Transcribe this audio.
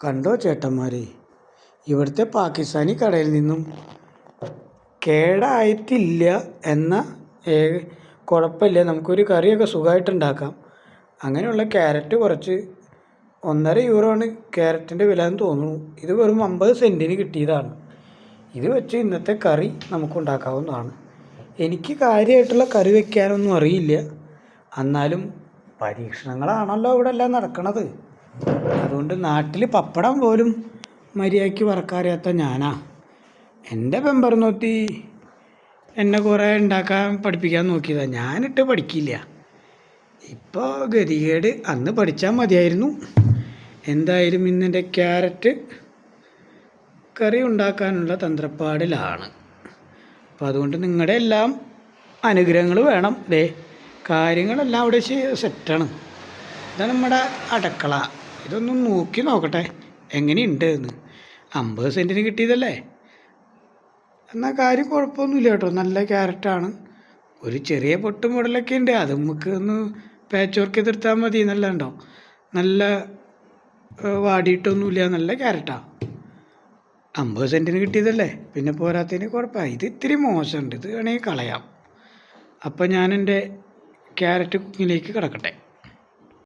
കണ്ടോ ചേട്ടന്മാരെ? ഇവിടുത്തെ പാകിസ്ഥാനി കടയിൽ നിന്നും കേടായിട്ടില്ല എന്ന കുഴപ്പമില്ല. നമുക്കൊരു കറിയൊക്കെ സുഖമായിട്ടുണ്ടാക്കാം. അങ്ങനെയുള്ള ക്യാരറ്റ് കുറച്ച് ഒന്നര യൂറോ ആണ് ക്യാരറ്റിന്റെ വില എന്ന് തോന്നുന്നു. ഇത് വെറും അമ്പത് സെന്റിന് കിട്ടിയതാണ്. ഇത് വെച്ച് ഇന്നത്തെ കറി നമുക്കുണ്ടാക്കാവുന്നതാണ്. എനിക്ക് കാര്യമായിട്ടുള്ള കറി വെക്കാനൊന്നും അറിയില്ല. എന്നാലും പരീക്ഷണങ്ങളാണല്ലോ ഇവിടെ എല്ലാം നടക്കണത്. അതുകൊണ്ട് നാട്ടിൽ പപ്പടം പോലും മര്യാദയ്ക്ക് വറക്കാറിയാത്ത ഞാനാ. എന്റെ പെമ്പർ നോത്തി എന്നെ കുറേ ഉണ്ടാക്കാൻ പഠിപ്പിക്കാൻ നോക്കിയതാണ് ഞാനിട്ട് പഠിക്കില്ല. ഇപ്പോൾ ഗതികേട് അന്ന് പഠിച്ചാൽ മതിയായിരുന്നു. എന്തായാലും ഇന്നെന്റെ ക്യാരറ്റ് കറി ഉണ്ടാക്കാനുള്ള തന്ത്രപ്പാടിലാണ്. അപ്പോൾ അതുകൊണ്ട് നിങ്ങളുടെ എല്ലാം അനുഗ്രഹങ്ങൾ വേണം. ദേ കാര്യങ്ങളെല്ലാം അവിടെ സെറ്റാണ് ഇതാണ് നമ്മുടെ അടുക്കള. ഇതൊന്നും നോക്കി നോക്കട്ടെ. എങ്ങനെയുണ്ട് എന്ന് അമ്പത് സെന്റിന് കിട്ടിയതല്ലേ? എന്നാൽ കാര്യം കുഴപ്പമൊന്നുമില്ല കേട്ടോ. നല്ല ക്യാരറ്റാണ് ഒരു ചെറിയ പൊട്ടും മുടലൊക്കെ ഉണ്ട്. അത് നമുക്ക് ഒന്ന് പാച്ച് വർക്ക് ചെയ്തെടുത്താൽ മതി എന്നല്ലാണ്ടോ? നല്ല വാടിയിട്ടൊന്നുമില്ല. നല്ല ക്യാരറ്റാണ് അമ്പത് സെന്റിന് കിട്ടിയതല്ലേ? പിന്നെ പോരാത്തതിന് കുഴപ്പമില്ല. ഇത് ഇത്തിരി മോശമുണ്ട്. ഇത് വേണമെങ്കിൽ കളയാം. അപ്പം ഞാൻ എന്റെ ക്യാരറ്റ് കുക്കിങ്ങിലേക്ക് കിടക്കട്ടെ.